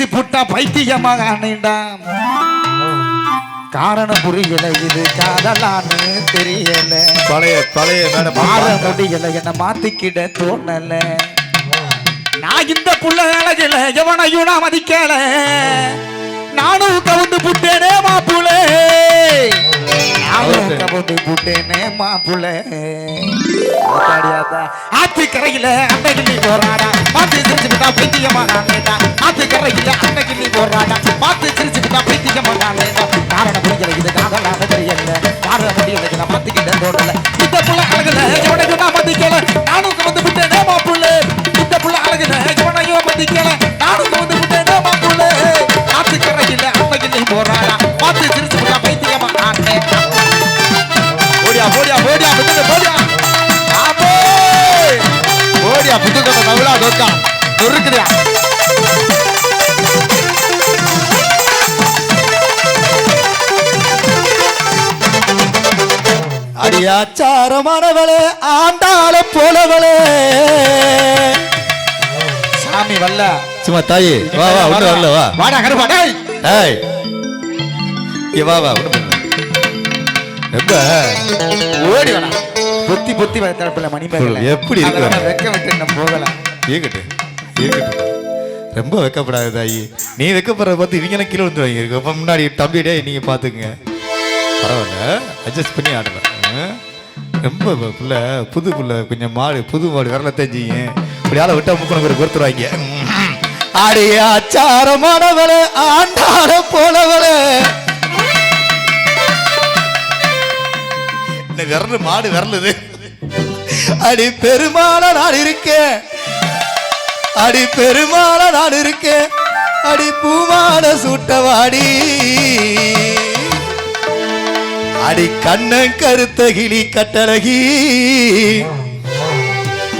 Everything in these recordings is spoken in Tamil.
சிரிச்சு புட்டா பைத்தியமாக ஆனேண்டாம் காரணம் புரியல இது காதலான்னு தெரியல. பழைய பழைய மேடம் மாற முடியல என்ன மாத்திக்கிட தோணல. நான் இந்த புள்ள அழகில எவனையும் நான் மதிக்கல. நானும் கவுந்து புட்டேனே மாப்புளே நானும் கவுந்து புட்டேனே மாப்புளே ஆத்து கரையில அந்த கிள்ளி போறாடா பார்த்து சிரிச்சு விட்டா பைத்தியமா நானேடா ஆத்து கரையில அந்த கிள்ளி போறாடா பார்த்து சிரிச்சு விட்டா பைத்தியமா நானேடா காரண புரிஞ்சல இது காதலான தெரியல. காரண முடியல இதை மாத்திக்கிட்ட தோட்டல இந்த புள்ள அழகுல எவனையும் நான் மதிக்கல நானும் வந்து புட்டேனே நவலா தோக்கா நொறுக்குறியா அடியாச்சாரமானவளே ஆண்டாள போலவளே. சாமி வல்ல. சும்மா தாயி வா வா ஒண்ணு வரல வா. வாடா கருப்பா டேய். ஏய் இங்க வா வா வரல. ரொம்ப ஓடி வாடா. பொத்தி பொத்தி வர தரப்புல மணி பேக்கல எப்படி இருக்கு? வெக்க விட்டு நான் போகல. இருக்கட்டும் இருக்கட்டும் ரொம்ப வெக்கப்படாது தாயி. நீ வெக்கப்படுறத பார்த்து இவங்க கீழே வந்துருவாங்க இருக்கு முன்னாடி தம்பி நீங்கள் பார்த்துக்குங்க. பரவாயில்ல. அட்ஜஸ்ட் பண்ணி ஆடலாம் ரொம்ப பிள்ளை புது பிள்ளை கொஞ்சம் மாடு புது மாடு விரல தெரிஞ்சிங்க இப்படி ஆளை விட்டா முக்கணும் பேர் பொறுத்துருவாங்க. அடைய அச்சாரமானவள ஆண்டாட போனவள விரல் மாடு விரலுது. அடி பெருமாள நான் இருக்கேன் அடி பெருமாள நான் இருக்கேன். அடி பூமால சூட்டவாடி. அடி கண்ணன் கருத்த கிளி கட்டழகி.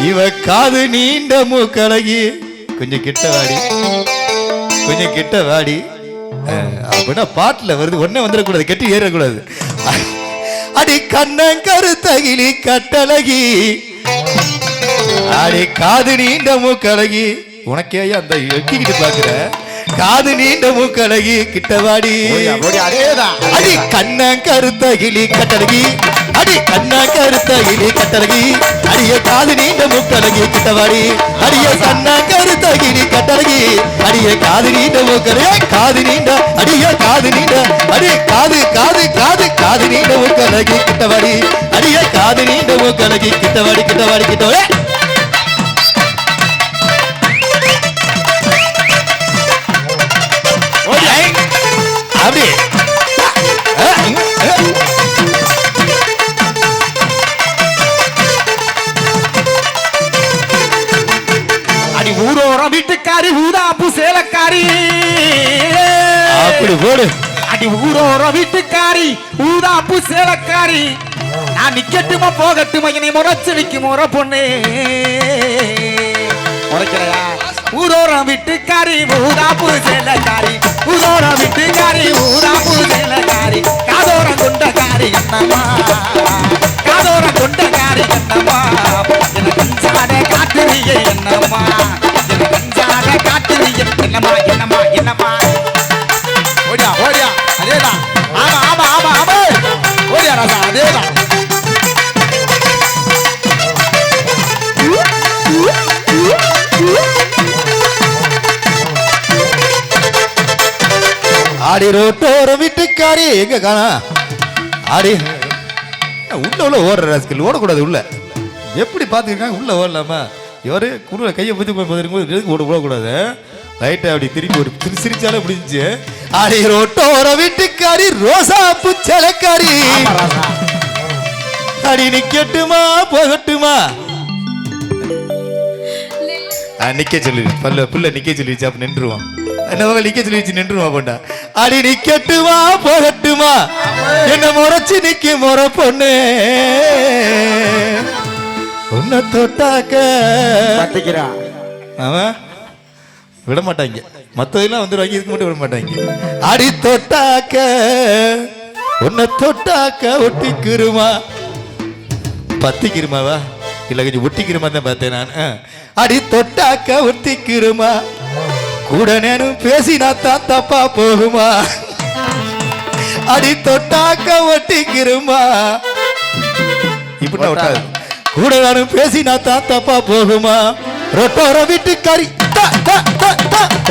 இவ காது நீண்ட மூக்கழகி. கொஞ்சம் கிட்ட வாடி. கொஞ்சம் கிட்ட வாடி. அப்படின்னா பாட்டுல வருது. ஒன்னே வந்துடக்கூடாது. கெட்டி ஏறக்கூடாது. அடி கண்ணன் கருத்தகிளி கட்டழகி. அடி காது நீண்ட மூக்கழகி உனக்கே அந்த எட்டிக்கிட்டு பாக்குற காது நீண்ட மூக்கழகி கிட்டவாடி அடி கண்ண கருத்தகிளி கட்டழகி. அடி கண்ண கருத்தகிளி கட்டழகி. அடிய காது நீண்ட மூக்கழகி கிட்டவாடி அடிய கண்ண கருத்தகிளி கட்டழகி. அடிய காது நீண்ட மூக்கழகி காது நீண்ட. அடிய காது நீண்ட. அடி காது காது காது காது நீண்ட மூக்கழகி கிட்டவாடி அடிய காது நீண்ட மூக்கழகி கிட்டவாடி கிட்டவாடி கிட்டவாடி அப்படி. அடி ஊரோர வீட்டுக்காரி ஊதாப்பு சேலக்காரி. அப்படி போடு. அடி ஊரோர வீட்டுக்காரி ஊதாப்பு சேலக்காரி. நான் நிக்கட்டுமா போகட்டுமா என்னை முறைச்சு நிக்கும் முறை பொண்ணு. முறைக்கிறையா ஊரோரம் விட்டு கறி ஊதா ஊரோர காரி ஊதாப்பு விட்டு கறி ஊதா ஊதாப்பு காரி காதோரம் கொண்டக்காரி என்னம்மா ஆடி ரோட்டோர வீட்டுக்காரி எங்க காணா? ஆடி. உள்ள உள்ள ஓடுற ராஸ்கல் ஓடக்கூடாது உள்ள. எப்படி பார்த்துருக்காங்க உள்ள ஓடலாமா? இவரு குருல கையை பத்தி போய் பார்த்துருக்கும் ஓட ஓடக்கூடாது. லைட்டா அப்படி திருப்பி ஒரு திரு சிரிச்சாலே முடிஞ்சு ஆடி ரோட்டோர வீட்டுக்காரி ரோசா புச்சலக்காரி அடி நிக்கட்டுமா போகட்டுமா? நிக்க சொல்லி. பல்ல புள்ள நிக்க சொல்லிச்சு அப்ப நின்றுவான் என்ன நிக்க சொல்லிச்சு நின்றுவான் போண்டா? அடி நிக்கட்டுமா போகட்டுமா? என்ன முறைச்சு நிக்க முறை பொண்ணு. உன்னை தொட்டாக்க. பத்திக்கிறா அவன் விட மாட்டாங்க மத்ததெல்லாம் வந்துருவாங்க இதுக்கு மட்டும் விட மாட்டாங்க அடி தொட்டாக்க. உன்னை தொட்டாக்க ஒட்டிக்கிருமா? பத்திக்கிருமாவா? இல்ல கொஞ்சம் ஒட்டிக்கிருமா தான் பார்த்தேன் நான். அடி தொட்டாக்க ஒட்டிக்கிருமா? கூட நேனும் பேசினாத்தான் தப்பா போகுமா? அடி தொட்டாக்க ஒட்டிக்கிருமா? இப்படி ஒட்டாது. கூட நானும் பேசினாத்தான் தப்பா போகுமா? ரொட்டோர வீட்டு கறி.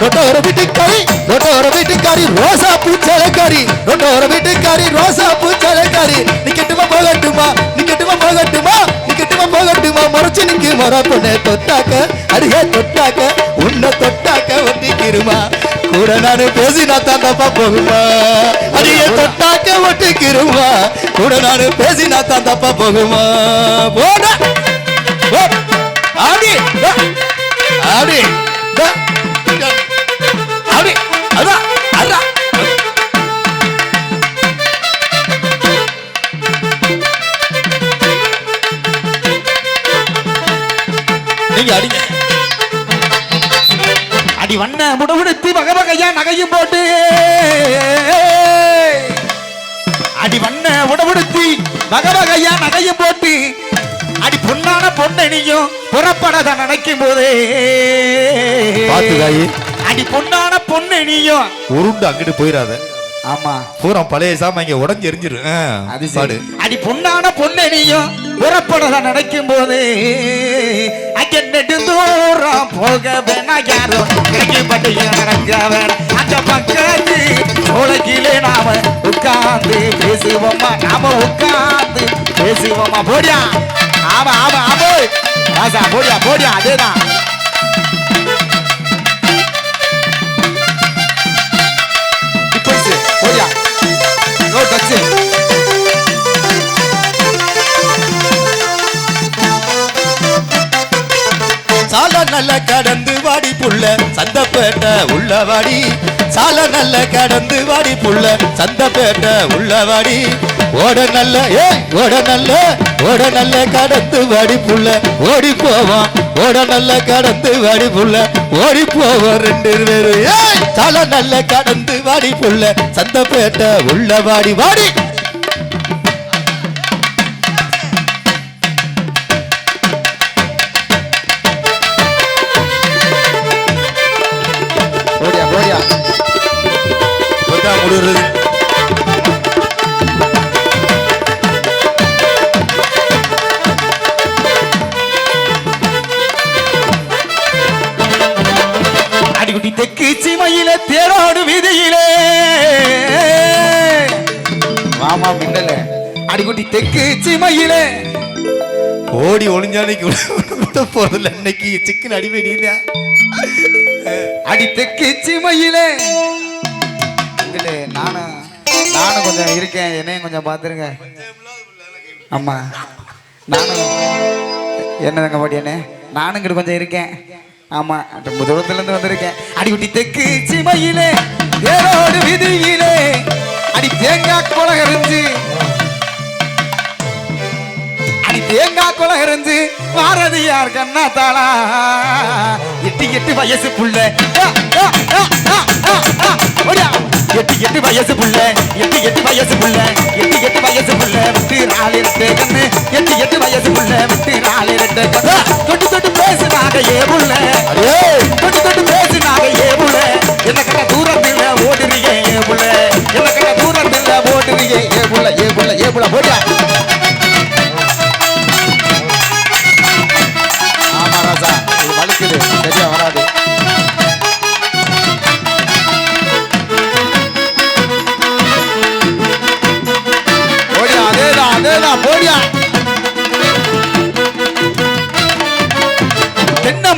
ரொட்டோர வீட்டு கறி ரொட்டோர வீட்டு கறி ரோசா பூச்சல கறி ரொட்டோர வீட்டு கறி ரோசா பூச்சல கறி நீ கெட்டுமா போகட்டுமா? நீ கெட்டுமா போகட்டுமா? நீ போகட்டுமா? முறைச்சு நிக்கு மொற தொட்டாக்க அருகே தொட்டாக்க உன்னை தொட்டாக்க ஒட்டிக்கிருமா? கூட நானு பேசினா தான் தப்பா போகுமா? அடியே தொட்டாக்க ஒட்டிக்கிருமா? கூட நானு பேசினா தான் தப்பா போகுமா? போட ஆடி ஆடி ஆடி அதான். நீங்க அடிங்க. அடி வண்ண முடமுடுத்தி வகை வகையா நகையும் போட்டு. அடி வண்ண முடமுடுத்தி வகை வகையா நகையும் போட்டு. அடி பொன்னான பொன்னணியும் புறப்படத நினைக்கும் போதே. அடி பொன்னான பொன்னணியும். உருண்டு அங்கிட்டு போயிடாத ஆமா. பூரா பழைய சாம இங்க உடஞ்சு எரிஞ்சிரு அது அடி பொன்னான பொன்னணியும் புறப்படத நினைக்கும் போது. நெடுந்தூரம் போக வேணா யாரும் கிடைக்கப்பட்டு நடக்க வேணாம் அந்த பக்கத்து உலகிலே நாம உட்கார்ந்து பேசுவோமா? நாம உட்கார்ந்து பேசுவோமா? போடியா? ஆமா ஆமா ஆமா. ராசா போடியா போடியா அதேதான். இப்போ போடியா. நோ டச்சு நல்ல கடந்து வாடி புள்ள. சந்தப்பேட்ட உள்ளவாடி. சால நல்ல கடந்து வாடி புள்ள. சந்தப்பேட்ட உள்ளவாடி. ஓட நல்ல ஏ ஓட நல்ல ஓட நல்ல கடந்து வாடி புள்ள. ஓடி போவோம் ஓட நல்ல கடந்து வாடி புள்ள. ஓடி போவோம் ரெண்டு பேரும். ஏ சால நல்ல கடந்து வாடி புள்ள. சந்தப்பேட்ட உள்ளவாடி வாடி. இப்பதான் முடிவுறது அடிக்குட்டி தெற்கு சிமையில தேரோடு வீதியிலே. வாமா மின்னல. அடிக்குட்டி தெற்கு சிமையிலே. ஓடி ஒளிஞ்சானைக்கு போறதில்ல. இன்னைக்கு சிக்கன் அடிமை நீங்க அடி தெற்கு சிமையிலே இங்கிட்டு நானும் நானும் கொஞ்சம் இருக்கேன். என்னையும் கொஞ்சம் பார்த்துருங்க. ஆமா நானும் என்னதுங்க பாட்டியண்ணே நானும் இங்கிட்டு கொஞ்சம் இருக்கேன். ஆமா ரொம்ப தூரத்துலேருந்து வந்திருக்கேன். அடிக்குட்டி தெக்கு சிமையிலே தேரோடு விதியிலே. அடி தேங்காய் குலக அடி தேங்காய் குலக இருந்து வாரது யார் கண்ணா தாளா எட்டு எட்டு வயசு புள்ள. எட்டு எட்டு வயசு புள்ள எட்டு எட்டு வயசு புள்ள எட்டு எட்டு வயசு புள்ள விட்டு நாலு ரெண்டு கண்ணு. எட்டு எட்டு வயசு புள்ள விட்டு நாலு ரெண்டு கண்ணு. தொட்டு தொட்டு பேசுனாங்க ஏ புள்ள தொட்டு தொட்டு பேசுனாங்க ஏ புள்ள என்ன கண்ட தூரத்தில்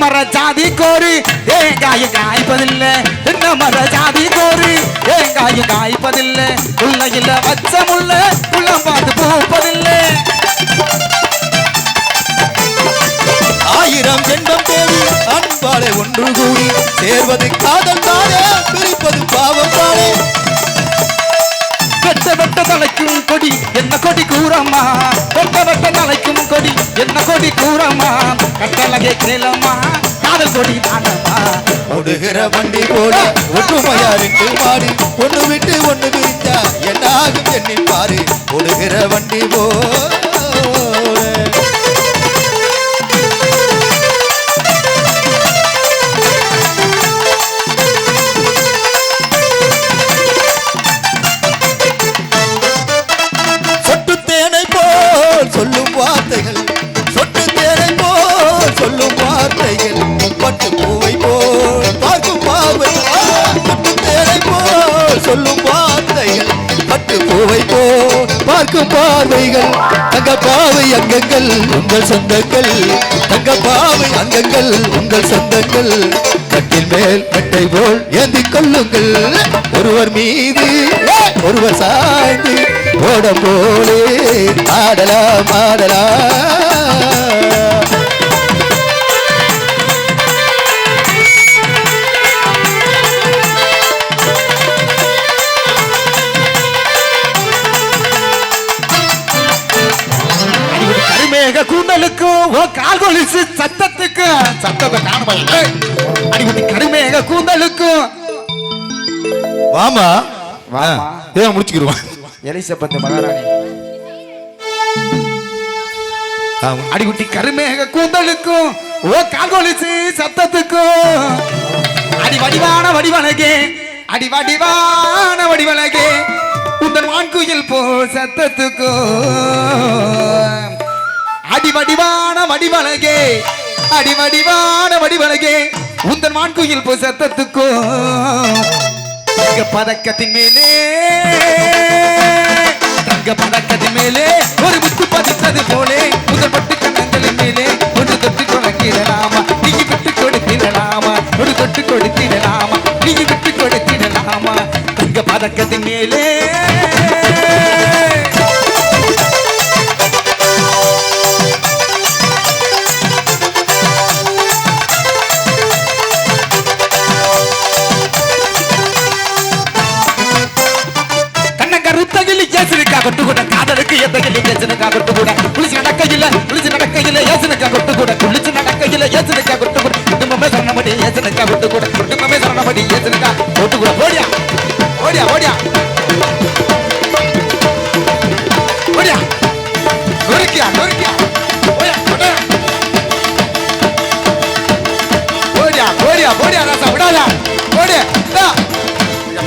மர ஜாதி கோரி. தேங்காய் காய்ப்பதில்ல தென்னை மர ஜாதி கோரி? தேங்காய் காய்ப்பதில்ல உள்ளையில் வச்ச முள்ள உள்ளம் பார்த்து பூப்பதில்லை ஆயிரம் ஜென்மம் தேடி அன்பாலே ஒன்று கூடி. சேர்வது காதல் தானே பிரிப்பது பாவம் தானே. வெட்ட வெட்ட தலைக்கும் கொடி என்ன கொடி கூறம்மா? வெட்ட வெட்ட தலைக்கும் கொடி என்ன கொடி கூறம்மா? கட்டழகே கேளம்மா காதல் கொடி தானம்மா? ஓடுகிற வண்டி போல ஒற்றுமையா ரெண்டு மாடி ஒண்ணு விட்டு ஒன்று பிரிஞ்சா என்ன ஆகும் எண்ணி பாரு. ஓடுகிற வண்டி போ அங்கங்கள் உங்கள் சொந்தங்கள். தங்க பாவை அங்கங்கள் உங்கள் சொந்தங்கள். கட்டில் மேல் கட்டை போல் ஏந்திக் கொள்ளுங்கள். ஒருவர் மீது ஒருவர் சாய்ந்து ஓடம் போலே ஆடலாம் ஆடலாம். கூந்தலுக்கும் ஓ கால் கொலுசு சத்தத்துக்கும் சத்தத்தை காணுமா அடிக்கடி கருமேக கூந்தலுக்கும் வாமா. வாமா. இதான் முடிச்சுக்கிருவான் எலிசபெத் மகாராணி. அடிக்குட்டி கருமேக கூந்தலுக்கும் ஓ கால் கொலுசு சத்தத்துக்கும் அடி வடிவான வடிவனகே அடி வடிவான வடிவனகே உந்தன் வான்குயில் போ சத்தத்துக்கும் அடிவடிவான வடிவழகே அடிவடிவான வடிவழகே உந்தன் வான்குயில் போ சத்தத்துக்கும் தங்க பதக்கத்தின் மேலே தங்க பதக்கத்தின் மேலே ஒரு முத்து பதித்தது போலே முதல் பட்டு கண்ணங்களின் மேலே ஒன்று தொட்டு கொடுத்திடலாமா? நீங்க விட்டு கொடுத்திடலாமா? ஒரு தொட்டு கொடுத்திடலாமா? நீங்க விட்டு கொடுத்திடலாமா? தங்க பதக்கத்தின் மேலே கூட காதலுக்கு ஏசனுக்கா கொட்டு கூட? குளிச்சு நடக்கையில் குளிச்சு நடக்கையில் ஏசனுக்கா கொட்டு கூட? குளிச்சு நடக்கையில் ஏசனுக்கா கொட்டு கூட? குடும்பமே சரணமடி ஏசனுக்கா கொட்டு கூட? குடும்பமே சரணமடி ஏசனுக்கா கொட்டு கூட? ஓடியா ஓடியா ஓடியா. ஓடியா நொறுக்கியா நொறுக்கியா. ஓடியா ஓடியா. ஓடியா ராசா விடாதா. ஓடியா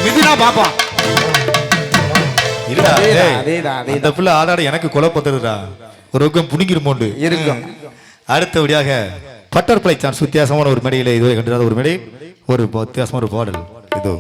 மிதினா பாப்பா. அந்த பிள்ளை ஆடாட எனக்கு குழப்பத்துறா ஒரு பக்கம் புனிங்கிருமோண்டு இருக்கும். அடுத்தபடியாக பட்டர்ஃபிளை சான்ஸ் வித்தியாசமான ஒரு மேடையில இதுவரை கண்டிராத ஒரு மேடை ஒரு வித்தியாசமான ஒரு பாடல். இதோ.